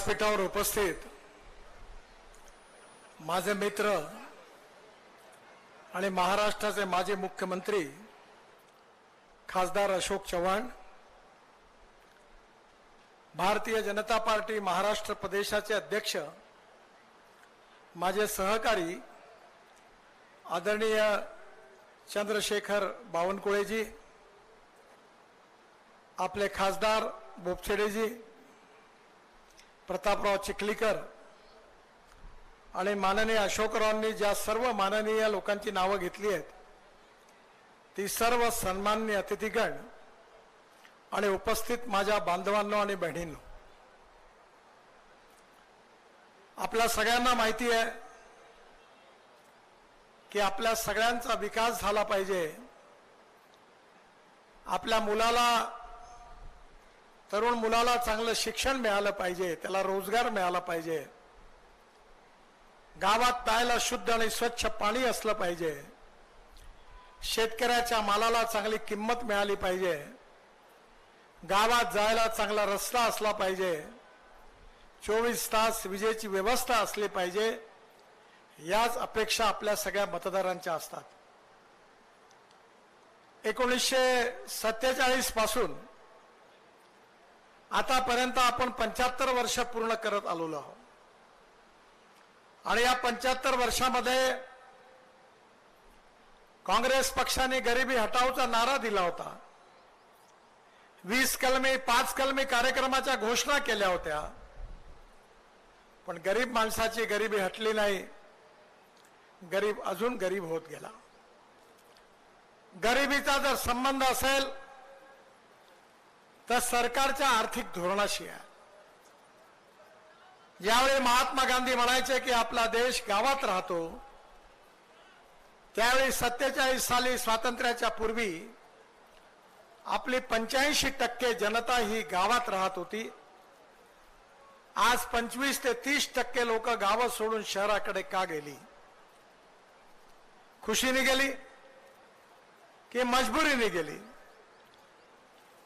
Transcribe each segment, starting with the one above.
व्यासपीठावर उपस्थित माझे मित्र आणि महाराष्ट्राचे माजी मुख्यमंत्री खासदार अशोक चव्हाण भारतीय जनता पार्टी महाराष्ट्र प्रदेशाचे अध्यक्ष माझे सहकारी आदरणीय चंद्रशेखर बावनकुळेजी आपले खासदार बोपछेडेजी प्रतापराव चिखलीकर आणि माननीय अशोकरावांनी ज्या सर्व माननीय लोकांची नावं घेतली आहेत ती सर्व सन्मान्य अतिथीगण आणि उपस्थित माझ्या बांधवांनो आणि बहिणींनो. आपल्या सगळ्यांना माहिती आहे की आपल्या सगळ्यांचा विकास झाला पाहिजे. आपल्या मुलाला तरुण मुलाला चांगलं शिक्षण मिळालं पाहिजे त्याला रोजगार मिळाला पाहिजे. गावात प्यायला शुद्ध आणि स्वच्छ पाणी असलं पाहिजे. शेतकऱ्याच्या मालाला चांगली किंमत मिळाली पाहिजे. गावात जायला चांगला रस्ता असला पाहिजे. चोवीस तास विजेची व्यवस्था असली पाहिजे. याच अपेक्षा आपल्या सगळ्या मतदारांच्या असतात. एकोणीसशे सत्तेचाळीसपासून आतापर्यंत आपण पंच्याहत्तर वर्ष पूर्ण करत आलेलो आहोत. आणि या पंच्याहत्तर वर्षामध्ये काँग्रेस पक्षाने गरिबी हटावचा नारा दिला होता. वीस कलमी पाच कलमी कार्यक्रमाच्या घोषणा केल्या होत्या. पण गरीब माणसाची गरिबी हटली नाही. गरीब अजून गरीब होत गेला. गरिबीचा जर संबंध असेल तर सरकारच्या आर्थिक धोरणाशी आहे. ज्यावेळी महात्मा गांधी म्हणायचे की आपला देश गावात राहतो त्यावेळी सत्तेचाळीस साली स्वातंत्र्याच्या पूर्वी आपली पंच्याऐंशी टक्के जनता ही गावात राहत होती. आज पंचवीस ते तीस टक्के लोक गावं सोडून शहराकडे का गेली? खुशीने गेली की मजबुरीने गेली?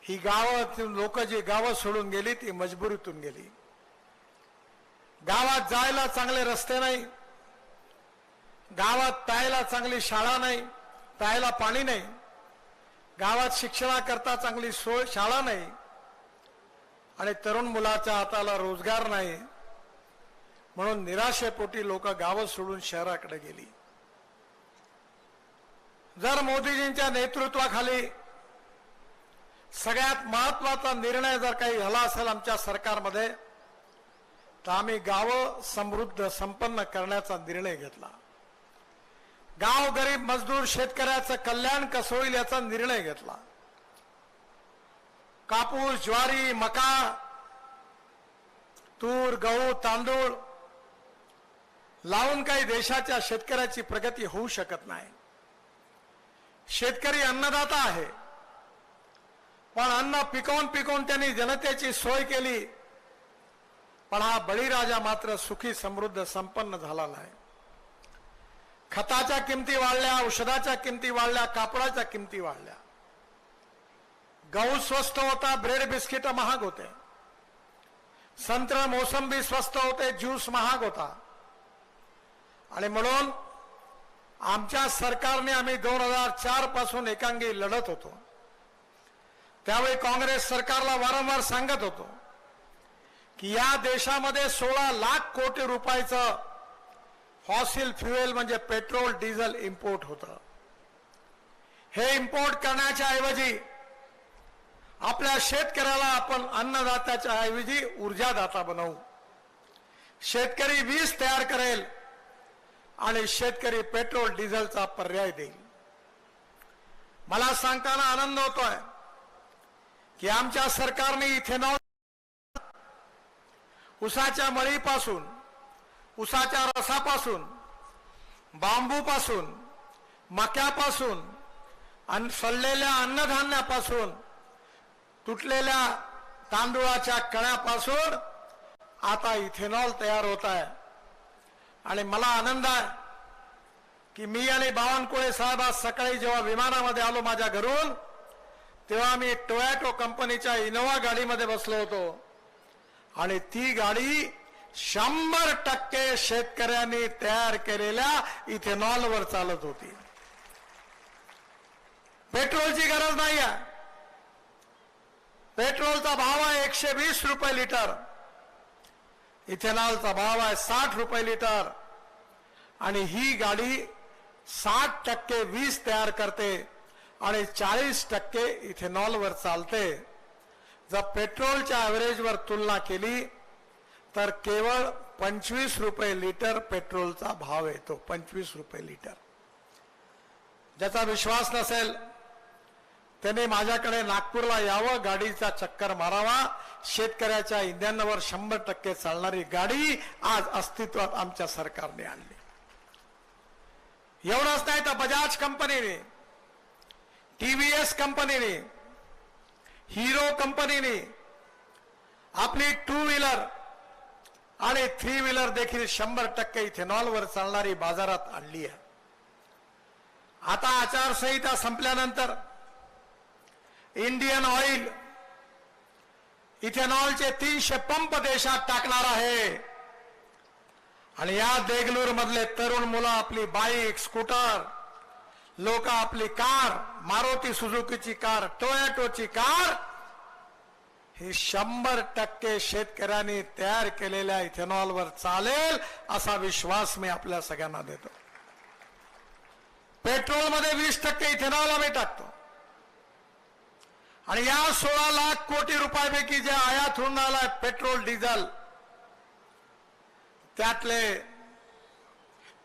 ही गावातून लोक जी गावं सोडून गेली ती मजबुरीतून गेली. गावात जायला चांगले रस्ते नाही. गावात प्यायला चांगली शाळा नाही प्यायला पाणी नाही. गावात शिक्षणाकरता चांगली सोय शाळा नाही. आणि तरुण मुलाच्या हाताला रोजगार नाही. म्हणून निराशेपोटी लोक गावं सोडून शहराकडे गेली. जर मोदीजींच्या नेतृत्वाखाली सगळ्यात महत्त्वाचा निर्णय जर काही झाला असेल आमच्या सरकारमध्ये तर आम्ही गावं समृद्ध संपन्न करण्याचा निर्णय घेतला. गाव गरीब मजदूर शेतकऱ्याचं कल्याण कसं होईल याचा निर्णय घेतला. कापूस ज्वारी मका तूर गहू तांदूळ लावून काही देशाच्या शेतकऱ्याची प्रगती होऊ शकत नाही. शेतकरी अन्नदाता आहे. पण अन्न पिकवून पिकवून त्यांनी जनतेची सोय केली. पण हा बळीराजा मात्र सुखी समृद्ध संपन्न झाला नाही. खताच्या किमती वाढल्या औषधाच्या किमती वाढल्या कापडाच्या किमती वाढल्या. गहू स्वस्त होता ब्रेड बिस्किट महाग होते. संत्र मोसंबी स्वस्त होते ज्यूस महाग होता. आणि म्हणून आमच्या सरकारने आम्ही दोन हजार चारपासून एकांगी लढत होतो. त्यावेळी काँग्रेस सरकारला वारंवार सांगत होतो की या देशामध्ये सोळा लाख कोटी रुपयाचं फॉसिल फ्युएल म्हणजे पेट्रोल डिझेल इम्पोर्ट होतं. हे इम्पोर्ट करण्याच्या ऐवजी आपल्या शेतकऱ्याला आपण अन्नदात्याच्या ऐवजी ऊर्जादाता बनवू. शेतकरी वीज तयार करेल आणि शेतकरी पेट्रोल डिझेलचा पर्याय देईल. मला सांगताना आनंद होतोय. की आमच्या सरकारने इथेनॉल उसाच्या मळीपासून उसाच्या रसापासून बांबूपासून मक्यापासून अन सडलेल्या अन्नधान्यापासून तुटलेल्या तांदूळाच्या कण्यापासून आता इथेनॉल तयार होत आहे. आणि मला आनंद आहे की मी आणि बावनकुळे साहेब आज सकाळी जेव्हा विमानामध्ये आलो माझ्या घरून तेव्हा मी टोयॅटो कंपनीच्या इनोवा गाडीमध्ये बसलो होतो. आणि ती गाडी शंभर टक्के शेतकऱ्यांनी तयार केलेल्या इथेनॉलवर चालत होती. पेट्रोलची गरज नाही आहे. पेट्रोलचा भाव आहे एकशे वीस रुपये लिटर. इथेनॉलचा भाव आहे साठ रुपये लिटर. आणि ही गाडी साठ टक्के वीज तयार करते. आणि चाळीस टक्के इथेनॉलवर चालते. जर पेट्रोलच्या ॲव्हरेजवर तुलना केली तर केवळ पंचवीस रुपये लिटर पेट्रोलचा भाव येतो पंचवीस रुपये लिटर. ज्याचा विश्वास नसेल त्याने माझ्याकडे नागपूरला यावं गाडीचा चक्कर मारावा. शेतकऱ्याच्या इंधनावर शंभर टक्के चालणारी गाडी आज अस्तित्वात आमच्या सरकारने आणली. एवढंच नाही तर बजाज कंपनीने टीव्हीएस कंपनीने हिरो कंपनीने आपली टू व्हीलर आणि थ्री व्हीलर देखील शंभर टक्के इथेनॉलवर चालणारी बाजारात आणली आहे. आता आचारसंहिता संपल्यानंतर इंडियन ऑइल इथेनॉलचे तीनशे पंप देशात टाकणार आहे. आणि या देगलूर मधले तरुण मुलं आपली बाईक स्कूटर लोक आपली कार मारुती सुझुकीची कार टोयॅटोची कार ही शंभर टक्के शेतकऱ्यांनी तयार केलेल्या इथेनॉलवर चालेल असा विश्वास मी आपल्या सगळ्यांना देतो. पेट्रोलमध्ये वीस टक्के इथेनॉल आम्ही टाकतो. आणि या सोळा लाख कोटी रुपयापैकी जे आयात होऊन आलाय पेट्रोल डिझेल त्यातले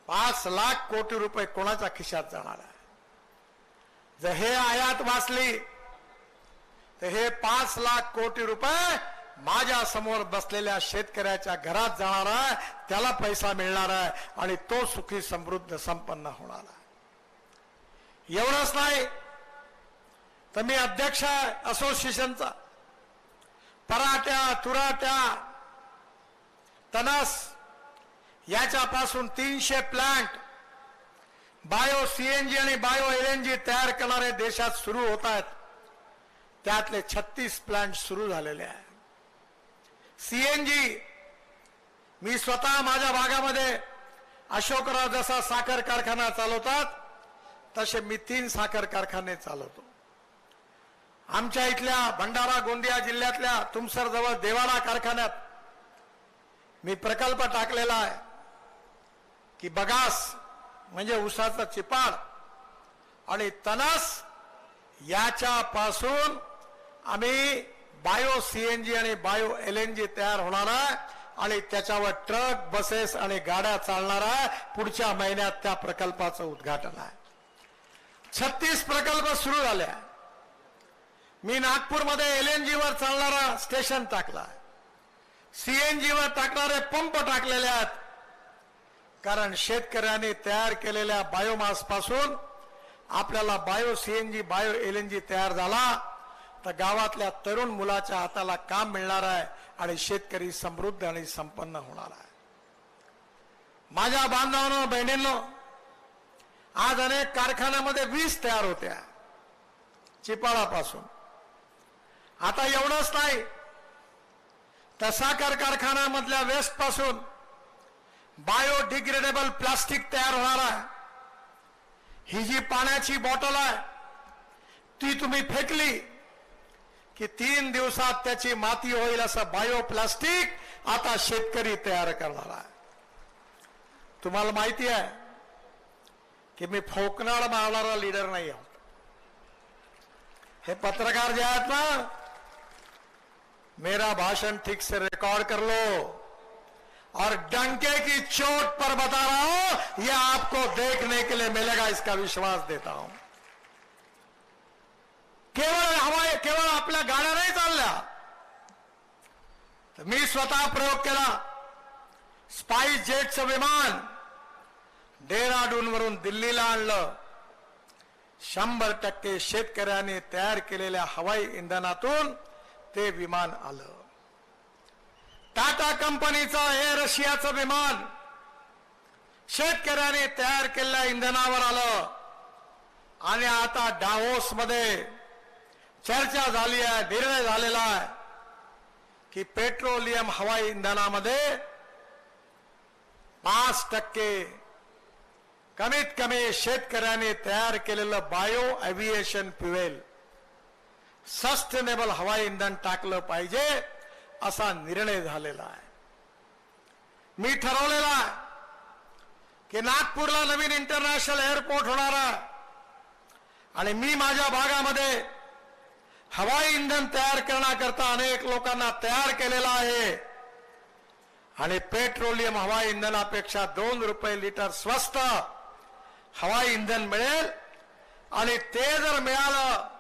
पाच लाख कोटी रुपये कोणाच्या खिशात जाणार आहे जर हे आयात वाचली तर हे पाच लाख कोटी रुपये माझ्यासमोर बसलेल्या शेतकऱ्याच्या घरात जाणार आहे त्याला पैसा मिळणार आहे आणि तो सुखी समृद्ध संपन्न होणार आहे. एवढंच नाही तर मी अध्यक्ष आहे असोसिएशनचा पराट्या तुराट्या तनस याच्यापासून तीनशे प्लांट बायो सीएनजी आणि बायो एलएनजी तयार करणारे देशात सुरू होत आहेत. त्यातले छत्तीस प्लांट सुरू झालेले आहे सीएनजी मी स्वतः माझ्या भागामध्ये अशोकराव जसा साखर कारखाना चालवतात तसे मी तीन साखर कारखाने चालवतो. आमच्या इथल्या भंडारा गोंदिया जिल्ह्यातल्या तुमसर जवळ कारखान्यात मी प्रकल्प टाकलेला आहे की बगास म्हणजे उसाचा चिपाड आणि तनस याच्यापासून आम्ही बायो सी एन जी आणि बायो एल एन जी तयार होणार आहे. आणि त्याच्यावर ट्रक बसेस आणि गाड्या चालणार आहे. पुढच्या महिन्यात त्या प्रकल्पाचं उद्घाटन आहे. छत्तीस प्रकल्प सुरू झाले मी नागपूरमध्ये एल एन जीवर चालणारा स्टेशन टाकला सीएनजीवर टाकणारे पंप टाकलेले आहेत. कारण शेतकऱ्यांनी तयार केलेल्या बायोमासपासून आपल्याला बायो सीएनजी बायो एलएनजी तयार झाला. तर गावातल्या तरुण मुलाच्या हाताला काम मिळणार आहे आणि शेतकरी समृद्ध आणि संपन्न होणार आहे. माझ्या बांधवांनो बहिणींनो आज अनेक कारखान्यामध्ये वीज तयार होत्या. चिपाळापासून. आता एवढंच नाही. तर कारखान्यामधल्या वेस्टपासून बायोडिग्रेडेबल प्लास्टिक तयार होणार आहे. ही जी पाण्याची बॉटल आहे ती तुम्ही फेकली की तीन दिवसात त्याची माती होईल असं बायो प्लास्टिक आता शेतकरी तयार करणार आहे. तुम्हाला माहिती आहे की मी फोकनाळ मारणारा लीडर नाही आहोत. हे पत्रकार जे आहेत ना मेरा भाषण ठीक से रिकॉर्ड कर लो. और डंके की चोट पर बता रहा हूं यह आपको देखने के लिए मिलेगा इसका विश्वास देता हूं। केवळ हवा केवळ आपल्या गाड्या नाही चालल्या तर मी स्वतः प्रयोग केला। स्पाइस जेटचं विमान डेहराडून वरून दिल्लीला आणलं। शंभर टक्के शेतकऱ्यांनी तयार केलेल्या हवाई इंधनातून ते विमान आलं। टाटा कंपनीचं हे रशियाचं विमान शेतकऱ्याने तयार केलेल्या इंधनावर आलं. आणि आता डावोस मध्ये चर्चा झाली आहे निर्णय झालेला आहे की पेट्रोलियम हवाई इंधनामध्ये पाच टक्के कमीत कमी शेतकऱ्यांनी तयार केलेलं बायो एव्हिएशन फ्युएल सस्टेनेबल हवाई इंधन टाकलं पाहिजे. असा निर्णय झालेला आहे. मी ठरवलेला आहे की नागपूरला नवीन इंटरनॅशनल एअरपोर्ट होणार आहे. आणि मी माझ्या भागामध्ये हवाई इंधन तयार करण्याकरता अनेक लोकांना तयार केलेला आहे. आणि पेट्रोलियम हवाई इंधनापेक्षा दोन रुपये लिटर स्वस्त हवाई इंधन मिळेल. आणि ते जर मिळालं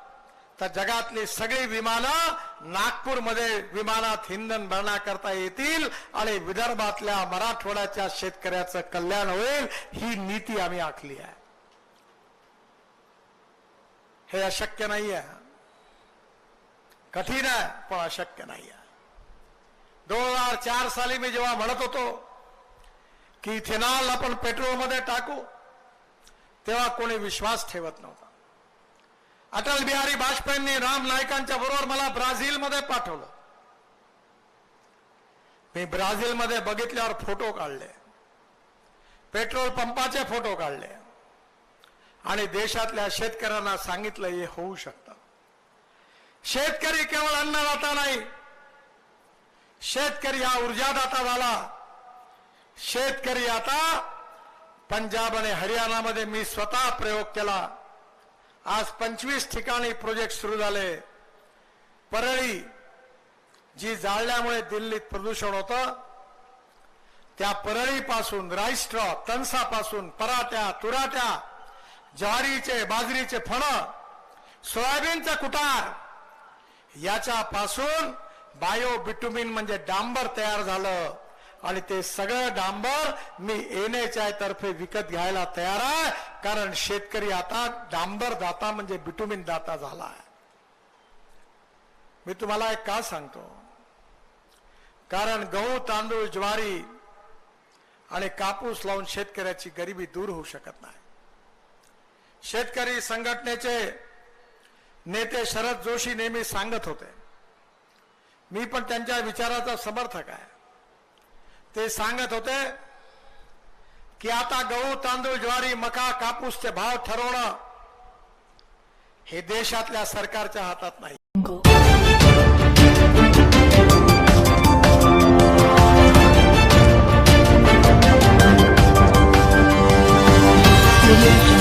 तर जगातली सगळी विमानं नागपूरमध्ये विमानात इंधन करता येतील आणि विदर्भातल्या मराठवाड्याच्या शेतकऱ्याचं कल्याण होईल ही नीती आम्ही आखली आहे. हे अशक्य नाही आहे. कठीण आहे पण अशक्य नाही आहे. दोन हजार चार साली मी जेव्हा म्हणत होतो की इथेनॉल आपण पेट्रोलमध्ये टाकू तेव्हा कोणी विश्वास ठेवत नव्हता. अटल बिहारी वाजपेयींनी राम नाईकांच्या बरोबर मला ब्राझीलमध्ये पाठवलं. मी ब्राझीलमध्ये बघितल्यावर फोटो काढले. पेट्रोल पंपाचे फोटो काढले. आणि देशातल्या शेतकऱ्यांना सांगितलं हे होऊ शकतं. शेतकरी केवळ अन्नदाता नाही. शेतकरी हा ऊर्जादाता झाला. शेतकरी आता पंजाब आणि हरियाणामध्ये मी स्वतः प्रयोग केला. आज पंचवीस ठिकाणी प्रोजेक्ट सुरू झाले. परळी जी जाळल्यामुळे दिल्लीत प्रदूषण होतं त्या परळीपासून राईस्ट्रॉ तणसापासून पराट्या तुराट्या ज्वारीचे बाजरीचे फळ सोयाबीनचं कुटार याच्यापासून बायो बिटुमिन म्हणजे डांबर तयार झालं. आणि ते सगळं डांबर मी एनएचआय तर्फे विकत घ्यायला तयार आहे. कारण शेतकरी आता डांबर दाता म्हणजे बिटुमिन दाता झाला आहे. मी तुम्हाला एक का सांगतो? कारण गहू तांदूळ ज्वारी आणि कापूस लावून शेतकऱ्याची गरिबी दूर होऊ शकत नाही. शेतकरी संघटनेचे नेते शरद जोशी नेहमी सांगत होते. मी पण त्यांच्या विचाराचा समर्थक आहे. ते सांगत होते की आता गहू तांदूळ ज्वारी मका कापूसचे भाव ठरवणं हे देशातल्या सरकारच्या हातात नाही. Audio